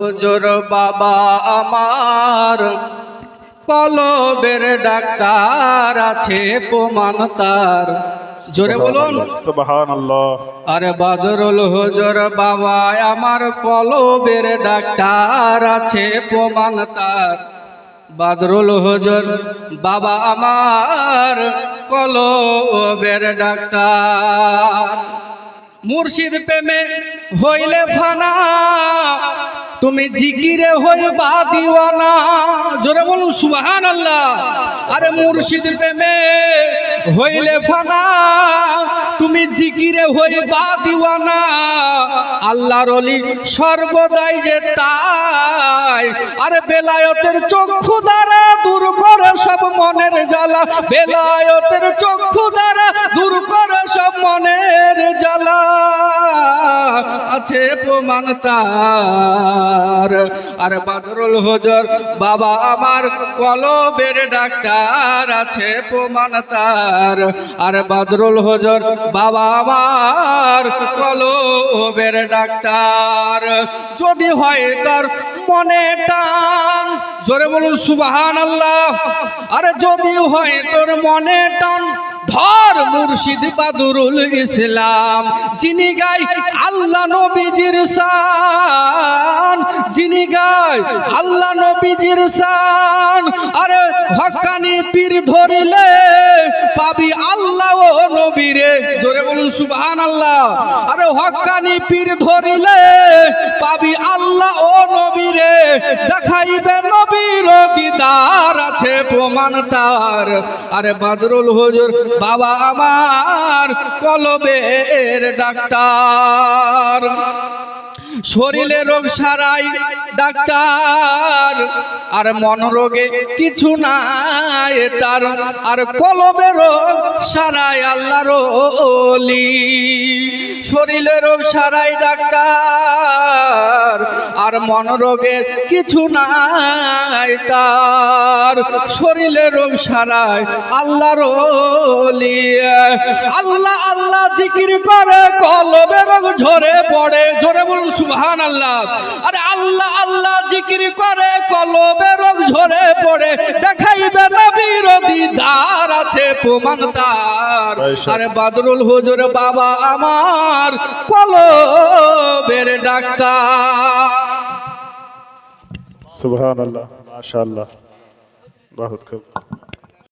হুজুর বাবা আমার কলবের ডাক্তার আছে প্রমাণ তার। জোরে বলুন। আরে বাদরুল হুজুর বাবা আমার কলবের ডাক্তার আছে প্রমাণ তার। বাদরুল হুজুর বাবা আমার কলবের ডাক্তার। মুর্শিদ প্রেমে হইলে ফানা তুমি জিকিরে হইবা দিওয়ানা। জোরে বলুন সুবহান আল্লাহ আরে মুর্শিদ প্রেমে হইলে ফানা। তুমি জিকিরে হইবা দিওয়ানা। আল্লাহর অলি সর্বদাই যে তাই। আরে বেলায়তের চক্ষু দ্বারা দূর করে সব মনের জ্বালা। বেলায়তের চক্ষু দ্বারা দূর করে সব মনের জ্বালা। আছে প্রমাণ তার। আর বাদরুল হজর, বাবা আমার কলবের ডাক্তার আছে প্রমাণ তার। আর বাদরুল হজর, বাবা আমার কলবের ডাক্তার। যদি হয় তার মনে টান। জোরে বলুন সুবাহান আল্লাহ আরে যদি হয় তোর মনে টান, ধর মুর্শিদ বাদুরুল ইসলাম, যিনি গাই আল্লাহ নবীজির সান যিনি গাই আল্লাহ নবীজির সান আরে হক্কানি পীর ধরিলে পাবি আল্লাহ ও নবীরে জোরে বলুন সুবহান আল্লাহ আরে হক্কানি পীর ধরিলে পাবি আল্লাহ ও নবীরে। দেখাইবে নবীর দিদার আছে প্রমাণ তার। আরে বাদরুল হুজুর, বাবা আমার কলবের ডাক্তার। শরীরে রোগ সারাই ডাক্তার, আর মনোরোগে কিছু নাই তার, আর কলবে রোগ সারাই আল্লাহর ওলি। শরীরে রোগ সারাই ডাক্তার, আর মনোরোগের কিছু নাই তার, শরীরে রোগ সারাই আল্লাহর ওলি। আল্লাহ আল্লাহ জিকির করে কলবে রোগ ঝরে পড়ে। ঝরে বলুন সুবহান আল্লাহ আরে আল্লাহ আল্লাহ জিকির করে কলবে রোগ ঝরে পড়ে। দেখাইবে নবীর দিদার আছে প্রমাণ তার। আরে বাদরুল হুজুর বাবা আমার কলবের ডাক্তার। সুবহান আল্লাহ মাশাআল্লাহ। বহুত খুব।